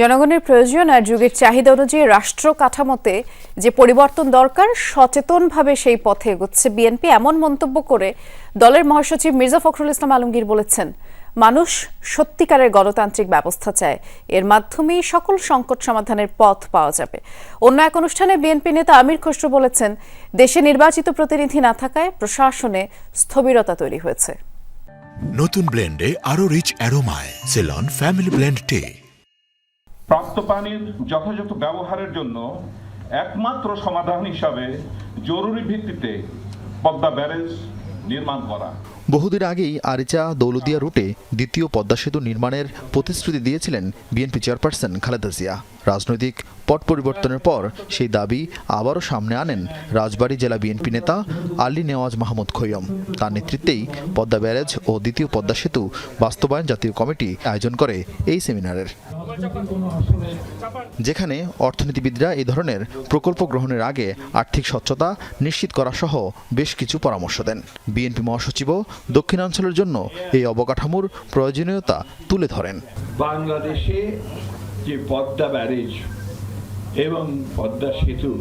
জনগণের প্রয়োজন আর যুগের চাহিদা অনুযায়ী রাষ্ট্র কাঠামোতে যে পরিবর্তন দরকার, সচেতনভাবে সেই পথে এগোচ্ছে বিএনপি এমন মন্তব্য করে দলের মহাসচিব মির্জা ফখরুল ইসলাম আলমগীর বলেছেন, মানুষ সত্যিকারের গণতান্ত্রিক ব্যবস্থা চায়। এর মাধ্যমেই সকল সংকট সমাধানের পথ পাওয়া যাবে। অন্য এক অনুষ্ঠানে বিএনপি নেতা আমির খসরু বলেছেন, দেশে নির্বাচিত প্রতিনিধি না থাকায় প্রশাসনে স্থবিরতা তৈরি হয়েছে। নতুন ব্লেন্ডে আরও রিচ অ্যারোমায় সেলন ফ্যামিলি ব্লেন্ড টে প্রাপ্ত পানির যথাযথ ব্যবহারের জন্য একমাত্র সমাধান হিসাবে জরুরি ভিত্তিতে পদ্মা ব্যারেজ নির্মাণ করা। বহুদিন আগেই আরিচা দৌলদিয়া রুটে দ্বিতীয় পদ্মা সেতু নির্মাণের প্রতিশ্রুতি দিয়েছিলেন বিএনপি চেয়ারপারসন খালেদা জিয়া। রাজনৈতিক পট পরিবর্তনের পর সেই দাবি আবারও সামনে আনেন রাজবাড়ী জেলা বিএনপি নেতা আলী নেওয়াজ মাহমুদ খৈয়ম। তার নেতৃত্বেই পদ্মা ব্যারেজ ও দ্বিতীয় পদ্মা সেতু বাস্তবায়ন জাতীয় কমিটি আয়োজন করে এই সেমিনারের। যেখানে অর্থনীতিবিদরা এই ধরনের প্রকল্প গ্রহণের আগে আর্থিক স্বচ্ছতা নিশ্চিত করা সহ বেশ কিছু পরামর্শ দেন। বিএনপি মহাসচিবও দক্ষিণাঞ্চলের জন্য এই অবকাঠামোর প্রয়োজনীয়তা তুলে ধরেন। বাংলাদেশে যে পদ্মা ব্যারেজ এবং পদ্মা সেতু,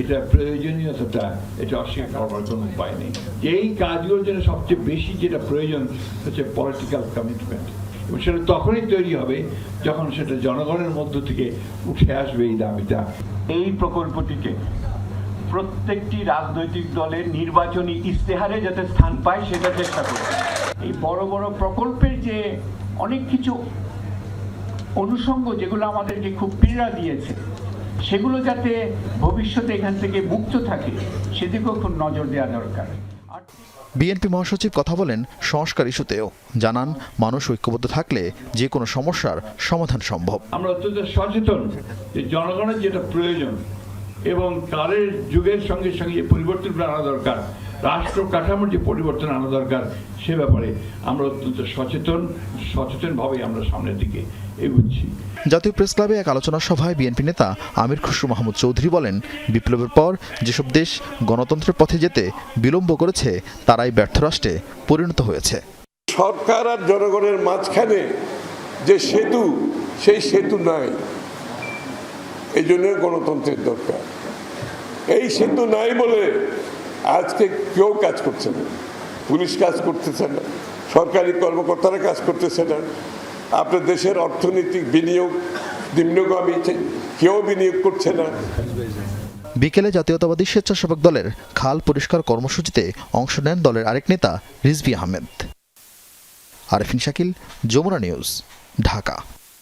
এটা প্রয়োজনীয়তাটা, এটা অস্বীকার করবার কোনো উপায় নেই। এই কাজগুলোর জন্য সবচেয়ে বেশি যেটা প্রয়োজন হচ্ছে পলিটিক্যাল কমিটমেন্ট এবং সেটা তখনই তৈরি হবে যখন সেটা জনগণের মধ্য থেকে উঠে আসবে এই দাবিটা। এই প্রকল্পটিকে প্রত্যেকটি রাজনৈতিক দলের নির্বাচনী ইস্তেহারে যাতে স্থান পায় সেটা চেষ্টা করবে। এই বড় বড় প্রকল্পের যে অনেক কিছু অনুষঙ্গ যেগুলো আমাদেরকে খুব পীড়া দিয়েছে সেগুলো যাতে ভবিষ্যতে এখান থেকে মুক্ত থাকে সেদিকেও খুব নজর দেওয়া দরকার। আর বিএনপি মহাসচিব কথা বলেন সংস্কার ইস্যুতেও। জানান মানুষ ঐক্যবদ্ধ থাকলে যে কোনো সমস্যার সমাধান সম্ভব। আমরা অত্যন্ত সচেতন যে জনগণের যেটা প্রয়োজন এবং কালের যুগের সঙ্গে সঙ্গে যে পরিবর্তন আনা দরকার রাষ্ট্র কাঠামোর যে পরিবর্তন আনা দরকার সে ব্যাপারে আমরা অত্যন্ত সচেতন সচেতনভাবে আমরা সামনের দিকে এগুচ্ছি। জাতীয় প্রেস ক্লাবে এক আলোচনা সভায় বিএনপি নেতা আমির খসরু মাহমুদ চৌধুরী বলেন বিপ্লবের পর যেসব দেশ গণতন্ত্রের পথে যেতে বিলম্ব করেছে তারাই ব্যর্থ রাষ্ট্রে পরিণত হয়েছে। সরকার আর জনগণের মাঝখানে যে সেতু সেই সেতু নাই এই জন্য গণতন্ত্রের দরকার। এই সেতু নাই বলে আজকে কেউ কাজ করছে না। পুলিশ কাজ করতেছে না, সরকারি কর্মকর্তারা কাজ করতেছে না। আপনার দেশের অর্থনৈতিক বিনিয়োগ, নিম্নগামী কেউ বিনিয়োগ করছে না। বিকেলে জাতীয়তাবাদী স্বেচ্ছাসেবক দলের খাল পরিষ্কার কর্মসূচিতে অংশ নেন দলের আরেক নেতা রিজভি আহমেদ। আরেফিন শাকিল, যমুনা নিউজ, ঢাকা।